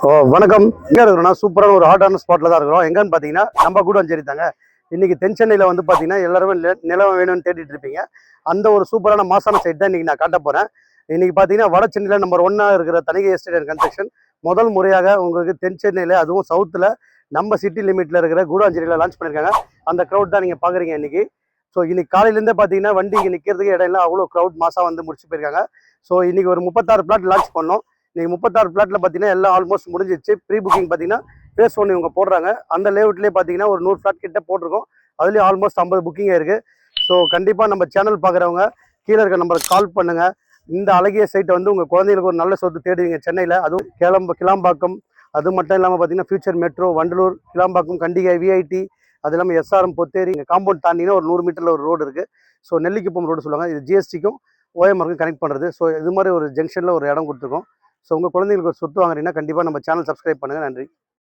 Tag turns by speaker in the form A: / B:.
A: ஓ வணக்கம். எங்கே இருக்கிறோம்னா சூப்பரான ஒரு ஹாட்டான ஸ்பாட்டில் தான் இருக்கிறோம். எங்கன்னு பார்த்தீங்கன்னா நம்ம கூட சரி தாங்க. இன்னைக்கு தென் சென்னையில் வந்து பார்த்தீங்கன்னா எல்லாருமே நி- நிலம் வேணும்னு தேடிட்டு இருப்பீங்க. அந்த ஒரு சூப்பரான மாசான சைட் தான் இன்னைக்கு நான் காட்ட போகிறேன் இன்னைக்கு பார்த்தீங்கன்னா வட சென்னையில் நம்பர் ஒன்னா இருக்கிற தனிகை எஸ்டேட் அண்ட் கன்ஸ்ட்ரக்ஷன் முதல் முறையாக உங்களுக்கு தென் சென்னையில் அதுவும் சவுத்தில் நம்ம சிட்டி லிமிட்டில் இருக்கிற கூடாஞ்சேரியில் லான்ச் பண்ணியிருக்காங்க அந்த க்ரௌட் தான் நீங்கள் பார்க்குறீங்க இன்னைக்கு. ஸோ இன்னைக்கு காலையிலேருந்தே பார்த்தீங்கன்னா வண்டி இங்கே நிற்கிறதுக்கு இடம் இல்லை அவ்வளோ க்ரௌட் மாசா வந்து முடிச்சு போயிருக்காங்க. ஸோ இன்னைக்கு ஒரு முப்பத்தாறு பிளாட் லான்ச் பண்ணோம். இன்னைக்கு முப்பத்தாறு ஃப்ளாட்டில் பார்த்தீங்கன்னா எல்லாம் ஆல்மோஸ்ட் முடிஞ்சிச்சு ப்ரீ புக்கிங் பார்த்தீங்கன்னா ஃபேஸ் ஒன்று இவங்க போடுறாங்க. அந்த லேஅவுட்லேயே பார்த்தீங்கன்னா ஒரு நூறு ஃப்ளாட் கிட்ட போட்டிருக்கோம். அதுலேயும் ஆல்மோஸ்ட் ஐம்பது புக்கிங் ஆயிருக்கு ஸோ கண்டிப்பாக நம்ம சேனல் பார்க்குறவங்க கீழே இருக்க நம்பருக்கு கால் பண்ணுங்கள் இந்த அழகிய சைட்டை வந்து உங்கள் குழந்தைகளுக்கு ஒரு நல்ல சொத்து தேடுவீங்க சென்னையில். அதுவும் கிளம்ப கிளாம்பாக்கம். அது மட்டும் இல்லாமல் பார்த்தீங்கன்னா future metro Vandalur Kilambakkam Kandigai VIT அது இல்லாமல் எஸ்ஆர்எம் பொத்தேரி இங்கே காம்பவுண்ட் தாண்டினா ஒரு நூறு மீட்டரில் ஒரு ரோடு இருக்குது ஸோ நெல்லிக்குப்பம் ரோடு சொல்லுவாங்க. இது ஜிஎஸ்டிக்கும் ஓஎம்ஆருக்கும் கனெக்ட் பண்ணுறது ஸோ இது மாதிரி ஒரு ஜங்ஷனில் ஒரு இடம் கொடுத்துருக்கோம். ஸோ உங்கள் குழந்தைங்களுக்கு ஒரு சொத்து வாங்குறீங்கன்னா கண்டிப்பாக நம்ம சேனல் சப்ஸ்கிரைப் பண்ணுங்கள் நன்றி.